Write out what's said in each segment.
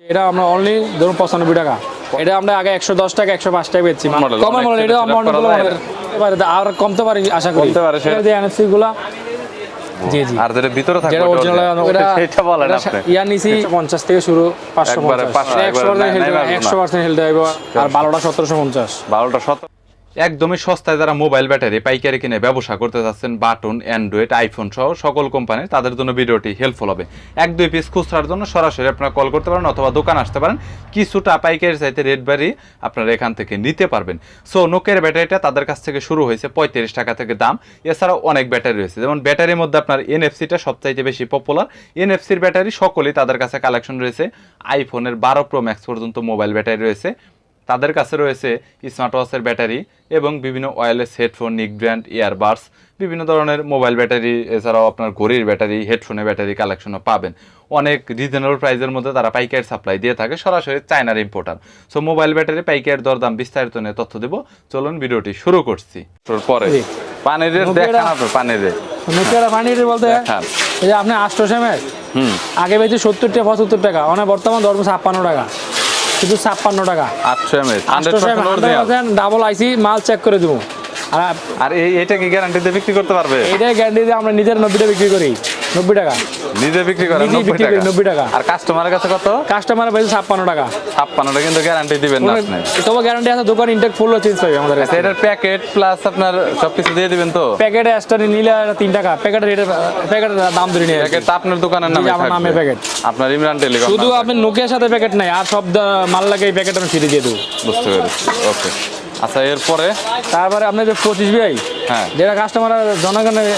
এটা আমরা অনলি ধরুন পঁচানব্বই টাকা। এটা আমরা আগে একশো দশ টাকা একশো পাঁচ টাকা পেয়েছি এটা আমরা আর কমতে পারি আশা করতে কমতে পারে সেটা। যে এনএফসি গুলা জি জি। আর যেটা ভিতরে থাকবে যেটা অরিজিনাল original। বলেন আপনি। ইয়া নিছি পঞ্চাশ থেকে শুরু পাঁচশো একবারে পঞ্চাশ। 500, একশো একবারে নাই- নাই পার্সেন্ট মারবো না। একশো পার্সেন্ট হেলতে হবে আর বারোটা সতেরোশো পঞ্চাশ। বারোটা শত একদমই সস্তায় যারা মোবাইল ব্যাটারি, পাইকারি কিনে ব্যবসা করতে যাচ্ছেন বাটন, অ্যান্ড্রয়েড, আইফোন সহ সকল কোম্পানির, তাদের জন্য ভিডিওটি হেল্পফুল হবে। এক, দুই পিস খুচরার জন্য সরাসরি আপনারা কল করতে পারেন অথবা দোকান আসতে পারেন। কিছুটা পাইকারি চাইতে রেট বাড়ি আপনারা এখান থেকে নিতে পারবেন। সো নোকের ব্যাটারিটা তাদের কাছ থেকে শুরু হয়েছে পঁয়ত্রিশ টাকা থেকে দাম। এছাড়াও অনেক ব্যাটারি রয়েছে। যেমন ব্যাটারির মধ্যে আপনার এনএফসিটা সবচাইতে বেশি পপুলার এনএফসির ব্যাটারি সকলেই তাদের কাছে কালেকশন রয়েছে। আইফোনের বারো প্রো ম্যাক্স পর্যন্ত মোবাইল ব্যাটারি রয়েছে। তাদের কাছে রয়েছে স্মার্ট ওয়াচের ব্যাটারি এবং বিভিন্ন ওয়্যারলেস হেডফোন নিক ব্র্যান্ড ইয়ারবাডস বিভিন্ন ধরনের মোবাইল ব্যাটারি এছাড়াও আপনার ঘড়ির ব্যাটারি হেডফোনের ব্যাটারি কালেকশনও পাবেন। অনেক রিজনেবল প্রাইসের মধ্যে তারা পাইকারি সাপ্লাই দিয়ে থাকে সরাসরি চায়নার ইম্পোর্টার সো মোবাইল ব্যাটারি পাইকারি দরদাম বিস্তারিত নিয়ে তথ্য দেব। চলুন ভিডিওটি শুরু করছি। পরে। পানির রেট দেখান পানির রেট বলতে এই যে আপনি হুম। আগে বেচে সত্তর টাকা পঁচাত্তর টাকা। মানে বর্তমান ধরবো ছাপ্পান্ন টাকা। শুধু ছাপ্পান্ন টাকা। আটশো আটশো পার্সেন্ট ডাবল আইসি মাল চেক করে দেবো। আর এই এটা কি গ্যারান্টিতে বিক্রি করতে পারবে? এটাই গ্যারান্টি দিয়ে আমরা নিজের নব্বইটা বিক্রি করি। নব্বই টাকা। নিজে বিক্রি করেন নিজেই 90 টাকা। 90 টাকা। আর কাস্টমারের কাছে কত? কাস্টমার পেয়েছে ছাপ্পান্ন টাকা। ছাপ্পান্নটা কিন্তু গ্যারান্টি দিবেন না আপনি। তবে গ্যারান্টি আছে দোকান ইনটেক ফুল চেঞ্জ পাবে আমাদের কাছে। আচ্ছা এটার প্যাকেট প্লাস আপনার সবকিছু দিয়ে দিবেন তো? প্যাকেটে এক্সট্রা নিলে এটা তিন টাকা। প্যাকেটের রেটের প্যাকেটের দাম ধরে নিয়ে প্যাকেট আপনার দোকানের নামে আমার নামে প্যাকেট। আপনার ইমরান টেলিকম শুধু আপনি নোকিয়ার সাথে প্যাকেট নাই আর সব মাল লাগে এই প্যাকেট আমি ফিরে দিয়ে দেবো। বুঝতে পেরেছি ওকে আচ্ছা এরপরে? তারপরে আপনি যে পঁচিশ বিআই হ্যাঁ। যেটা কাস্টমার জনগণের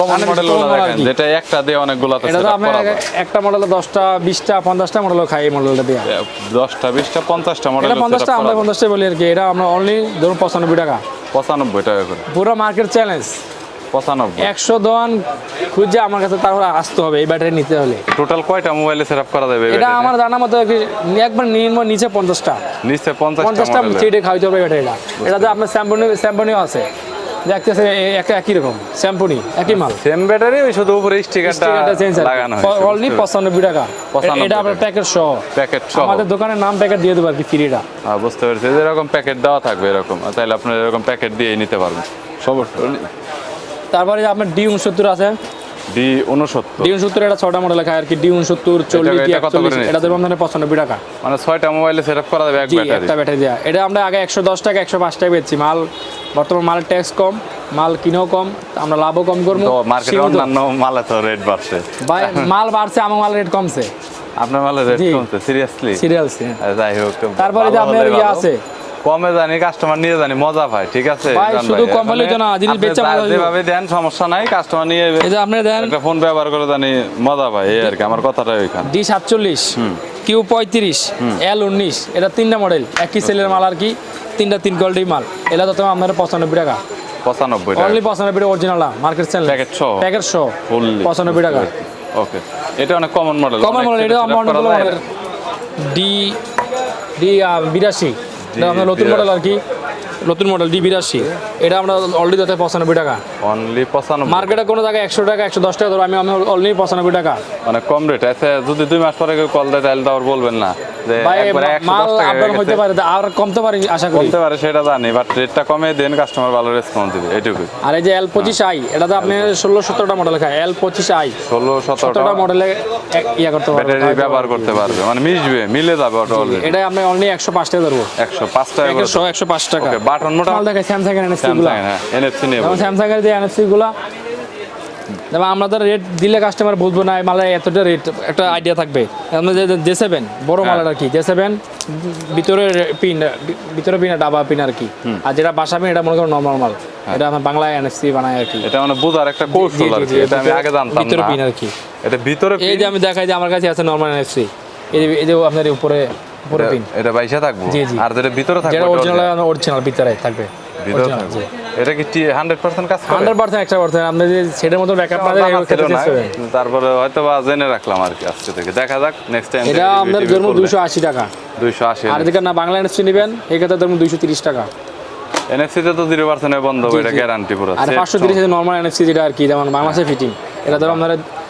কমন মডেল common model যেটা একটা দিয়ে এটা তো যায়। একটা মডেলে দশটা বিশটা পঞ্চাশটা মডেল খাই এই মডেলটা দিয়ে। দশটা বিশটা পঞ্চাশটা মডেল এটা পঞ্চাশটা আমরা পঞ্চাশটা বলি আর কি। এটা আমরা অনলি ধরুন পঁচানব্বই টাকা। পঁচানব্বই টাকা করে। পুরো মার্কেট চ্যালেঞ্জ পঁচানব্বই। একশো দোকান খুঁজে আমার কাছে তারপরে আসতে হবে এই ব্যাটারি নিতে হলে। টোটাল কয়টা মোবাইলে সেট করা যাবে এটা আমার জানা মতো একবার নিম্ন নিচে পঞ্চাশটা। নিচে পঞ্চাশটা পঞ্চাশটা মডেল চেটে খাইতে হবে ব্যাটারিটা এটা তো আপনার স্যাম্পনিও আছে। দেখতেছে একই রকম স্যাম্পনি একই মাল। সেম ব্যাটারি ওই শুধু উপরে স্টিকারটা লাগানো অনলি পঁচানব্বই টাকা। এটা আপনার প্যাকেট সহ। প্যাকেট সহ। আমাদের দোকানের নাম প্যাকেট দিয়ে দেবো আর কি ফ্রিটা হ্যাঁ বুঝতে পেরেছি। এরকম প্যাকেট দেওয়া থাকবে এরকম তাইলে আপনার এরকম প্যাকেট দিয়ে নিতে পারবেন। তারপরে আপনার ডি উনসত্তর আছে? ডি উনসত্তর। ডি উনসত্তর এটা ছটা মডেল লেখা আর কি ডি উনসত্তর চল্লিশ এটা কত করে এটা দেবো আমাদের পঁচানব্বই টাকা। মানে ছয়টা মোবাইলে সেট করা যাবে এক ব্যাটারি একটা ব্যাটারি দেওয়া এটা আমরা আগে একশো দশ টাকা একশো পাঁচ টাকা মাল বর্তমান মালের ট্যাক্স কম মাল কিনেও কম আমরা লাভও কম করব মাল মার্কেটে। অন্যান্য মালে তো রেট বাড়ছে। ভাই মাল বাড়ছে আমার মাল রেট কমছে। আপনার মালের রেট কমছে সিরিয়াসলি সিরিয়াসলি যাই হোক তারপরে যে আপনার ইয়ে আছে কমে জানি কাস্টমার নিয়ে জানি মজা পায় ঠিক আছে? ভাই, শুধু কম হলেই তো না, জিনিস বেচা মজা। যেভাবে দেন সমস্যা নাই কাস্টমার নিয়ে এই যে আপনি দেন। একটা ফোন ব্যবহার করে জানি মজা পায় এই আর কি আমার কথাটা ওইখানে। ডি সাতচল্লিশ কিউ পঁয়ত্রিশ এল উনিশ এটা তিনটা মডেল একই সেলের মাল আর কি তিনটা তিন কোয়ালিটির মাল এটা তো তোমার আপনার পঁচানব্বই টাকা। পঁচানব্বই টাকা। অনলি পঁচানব্বই টাকা অরিজিনাল মার্কেট সেল Packet সহ? প্যাকেট সহ Fully। পঁচানব্বই টাকা। ওকে এটা অনেক কমন মডেল কমন মডেল এটা আমার মডেল ডি ডি বিরাশি। এটা আপনার নতুন মডেল আর কি? নতুন মডেল ডি বিরাশি। এটা আমরা অলরেডি যাতে পঁচানব্বই টাকা। অনলি পঁচানব্বই। মার্কেটে কোনো জায়গায় একশো টাকা একশো দশ টাকা ধরো আমি আমি অলরেডি পঁচানব্বই টাকা। মানে কম রেট আছে যদি দুই মাস পরে কেউ কল দেয় তাহলে তো আর বলবেন না। যে ভাই একবারে একশো মাল দশ টাকা আপনার হইতে গেছে। পারে আর কমতে পারি আশা করি। বলতে পারে সেটা জানি বাট রেটটা কমে দেন কাস্টমার ভালো রেসপন্স দিবে এইটুকুই আর এই যে এল পঁচিশ আই এটা তো আপনি ষোলো সতেরোটা মডেল খায়। এল পঁচিশ আই ষোলো সতেরোটা সতেরোটা মডেলে ইয়া করতে পারবে। ব্যাটারি ব্যবহার করতে পারবে মানে মিশবে মিলে যাবে অটো এটা আপনি অনলি একশো পাঁচ টাকা ধরবো। একশো পাঁচ টাকা একশো একশো পাঁচ টাকা। বাটন মোটা দেখায় স্যামসাং এনএফসি গুলা। স্যামসাং এর যে এনএফসি গুলা যেমন রেট দিলে কাস্টমার বুঝব না এতটা রেট একটা আইডিয়া থাকবে। জে সেভেন বড় হ্যাঁ। কি জে সেভেন ভিতরে পিন ভিতরে পিন ডাবা পিন আর কি। আর যেটা বাসা পিন এটা মনে করো নর্মাল মাল। হ্যাঁ। এটা আমার বাংলায় এনএফসি বানায় আর কি। এটা মানে বোঝার একটা কৌশল আর কি এটা আমি আগে জানতাম ভিতরে পিন আর কি। এটা ভিতরে এই যে আমি দেখাই যে আমার কাছে আছে নর্মাল এনএফসি এই যে এই যে আপনার উপরে উপরে পিন এটা বাইশে থাকব। আর যেটা ভিতরে থাকবে যেটা অরিজিনাল অরিজিনাল ভিতরে থাকবে। ভিতরে থাকবে। এটা কি হান্ড্রেড পার্সেন্ট কাজ করে? হান্ড্রেড পার্সেন্ট একশো পার্সেন্ট আপনি যে সেটার মতো ব্যাকআপ না। তারপরে হয়তো বা জেনে রাখলাম আর কি আজকে থেকে। দেখা যাক নেক্সট টাইম এটা ধরুন দুশো আশি টাকা। দুইশো আশি আর এদিকে না বাংলা এনএফসি নেবেন এই ক্ষেত্রে ধরুন দুইশো তিরিশ টাকা। এনএফসি তে তো জিরো পার্সেন্ট বন্ধ হবে, এটা গ্যারান্টি পুরো। আর set পাঁচশো সহ। নর্মাল এনএফসি যেটা আর কি যেমন বাংলাদেশে ফিটিং এটা ধরো আপনার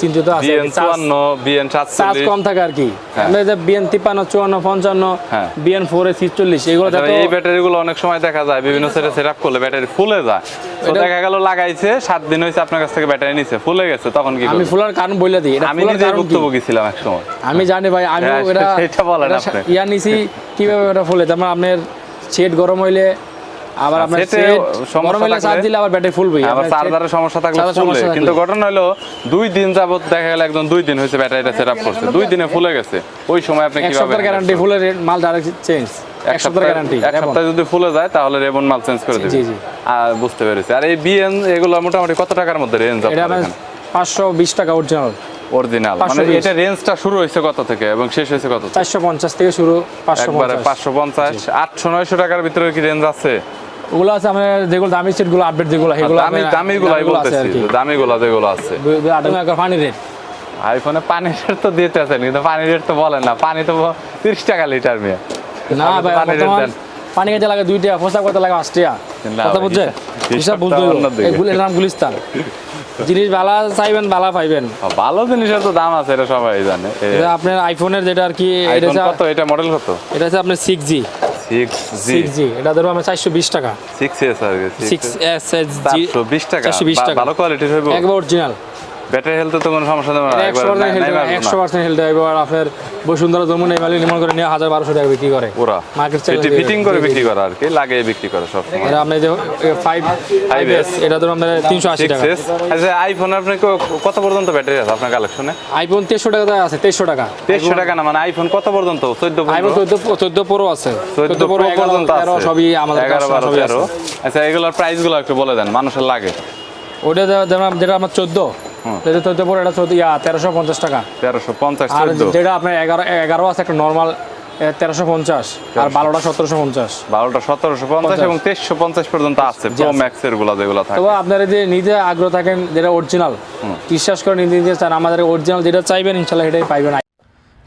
চিন্তিত আছে চুয়ান্ন বিএন চার্জ কম থাকে আর কি হ্যাঁ। আমরা যে বিএন তিপ্পান্ন চুয়ান্ন পঞ্চান্ন হ্যাঁ। বিএন ফোর এ ছিচল্লিশ এগুলো আচ্ছা, এই ব্যাটারিগুলো অনেক সময় দেখা যায় বিভিন্ন সেটে সেট আপ করলে ব্যাটারি ফুলে যায় তো দেখা গেল লাগাইছে সাত দিন হয়েছে আপনার কাছ থেকে ব্যাটারি নিছে ফুলে গেছে তখন কি আমি? ফুলার কারণ বলে দিই আমি ফুলার নিজে ভুক্তভোগী ছিলাম এক সময় আমি জানি ভাই আমি হ্যাঁ, এটা সেটা বলেন আপনি। ইয়া নিছি কীভাবে এটা ফুলে যেমন আপনার সেট গরম হইলে আবার আপনার সেট সমস্যা চার্জ দিলে আবার ব্যাটারি ফুলবে আবার চার্জারের সমস্যা থাকলে ফুলে কিন্তু ঘটনা হলো দুই দিন যাবত দেখা গেল একদম দুই দিন হয়েছে ব্যাটারিটা সেট আপ করছে। দুই দিনে ফুলে গেছে। ওই সময় আপনি এক কীভাবে সপ্তাহের গ্যারান্টি ফুলের মাল ডাইরেক্ট চেঞ্জ এক সপ্তাহের গ্যারান্টি এক সপ্তাহে যদি ফুলে যায় তাহলে রেবন মাল চেঞ্জ করে দিবে জি, জি। আর বুঝতে পেরেছি। আর এই বিএন এগুলো মোটামুটি কত টাকার মধ্যে রেঞ্জ এটা আপনার পাঁচশো বিশ টাকা অরিজিনাল অরিজিনাল মানে 520 এটা রেঞ্জটা শুরু হয়েছে কত থেকে এবং শেষ হয়েছে কত থেকে? চারশো পঞ্চাশ থেকে শুরু পাঁচশো একবারে পঞ্চাশ। পাঁচশো পঞ্চাশ। আটশো নয়শো টাকার ভিতরে কি রেঞ্জ আছে? ওগুলো আছে আমাদের যেগুলো দামি সেটগুলো আপডেট যেগুলো সেগুলো দামি বলতেছি যেগুলো আছে। পানি রেট আইফোনে পানি রেট তো কিন্তু পানি রেট তো বলেন না। পানি তো তিরিশ টাকা লিটার মেয়ে। না ভাই পানি খেতে লাগে দুই টাকা করতে লাগে পাঁচ টাকা। কথা বুঝছে? হিসাব- বুঝতে। এগুলো নাম গুলিস্তান। জিনিস ভালো চাইবেন ভালো পাইবেন। ভালো জিনিসের তো দাম আছে এটা সবাই জানে। এটা আপনার আইফোনের যেটা আর কি এটা কত? এটা মডেল কত? এটা হচ্ছে আপনার সিক্স জি সিক্স জি জি এটা ধরো আমরা চারশো বিশ টাকা। সিক্স এস আর সিক্স এস এস জি চারশো বিশ টাকা চারশো বিশ বা- টাকা। ভালো কোয়ালিটির হবে একবার অরিজিনাল ব্যাটারি হেলথে তো কোনো সমস্যা না, আপনার বসুন্ধরা এই নির্মাণ করে নিয়ে হাজার বারোশো টাকা বিক্রি করে। ওরা। মার্কেট এটি ফিটিং করে বিক্রি করে আর কি লাগিয়ে বিক্রি করে সব এটা আপনি যে ফাইভ ফাইভ এস এটা ধরুন আপনার তিনশো আশি টাকা। আচ্ছা আইফোন আপনি কত পর্যন্ত ব্যাটারি আছে আপনার কালেকশনে আইফোন টাকা আছে টাকা। টাকা না মানে আইফোন কত পর্যন্ত? আইফোন প্রো আছে। চোদ্দ প্রো প্রো পর্যন্ত আছে। সবই আমাদের এগারো কাছে বারো সবই আছে। আচ্ছা এগুলোর একটু বলে দেন মানুষের লাগে। ওটা যেটা আমার চোদ্দ। হুম। যেটা চোদ্দ প্রো এটা চোদ্দ ইয়া তেরোশো পঞ্চাশ টাকা। তেরোশো পঞ্চাশ আর যেটা আপনার এগারো এগারো আছে একটা নর্মাল তেরোশো পঞ্চাশ। আর বারোটা সতেরোশো পঞ্চাশ। বারোটা সতেরোশো পঞ্চাশ এবং তেইশশো পঞ্চাশ পর্যন্ত আছে প্রো গুলা যেগুলো থাকে। তবে আপনারা যে নিজে আগ্রহ থাকেন যেটা অরিজিনাল বিশ্বাস করে নিজে নিজে চান আমাদের অরিজিনাল যেটা চাইবেন ইনশাল্লাহ পাইবেন।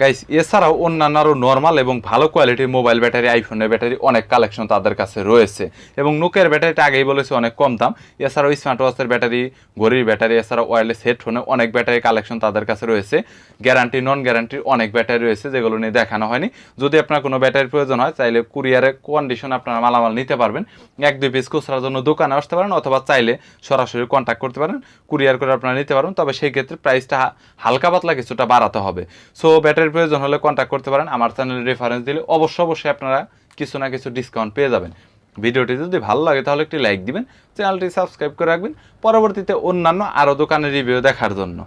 গাইস এছাড়াও অন্যান্য আরও নর্মাল এবং ভালো কোয়ালিটির মোবাইল ব্যাটারি আইফোনের ব্যাটারি অনেক কালেকশন তাদের কাছে রয়েছে। এবং নোকের ব্যাটারিটা আগেই বলেছি, অনেক কম দাম। এছাড়াও স্মার্ট ওয়াচের ব্যাটারি ঘড়ির ব্যাটারি এছাড়াও ওয়্যারলেস হেডফোনে অনেক ব্যাটারি কালেকশন তাদের কাছে রয়েছে। গ্যারান্টি নন গ্যারান্টির অনেক ব্যাটারি রয়েছে, যেগুলো নিয়ে দেখানো হয়নি। যদি আপনার কোনো ব্যাটারির প্রয়োজন হয়, চাইলে কুরিয়ারে কন্ডিশন আপনারা মালামাল নিতে পারবেন। এক, দুই পিস খুচরার জন্য দোকানে আসতে পারেন, অথবা চাইলে সরাসরি কন্ট্যাক্ট করতে পারেন। কুরিয়ার করে আপনারা নিতে পারেন তবে সেই ক্ষেত্রে প্রাইসটা হালকা পাতলা কিছুটা বাড়াতে হবে। সো ব্যাটারির প্রয়োজন হলে কন্ট্যাক্ট করতে পারেন। আমার চ্যানেলের রেফারেন্স দিলে অবশ্যই অবশ্যই আপনারা কিছু না কিছু ডিসকাউন্ট পেয়ে যাবেন। ভিডিওটি যদি ভালো লাগে তাহলে একটি লাইক দিবেন চ্যানেলটি সাবস্ক্রাইব করে রাখবেন। পরবর্তীতে অন্যান্য আরও দোকানের রিভিউ দেখার জন্য।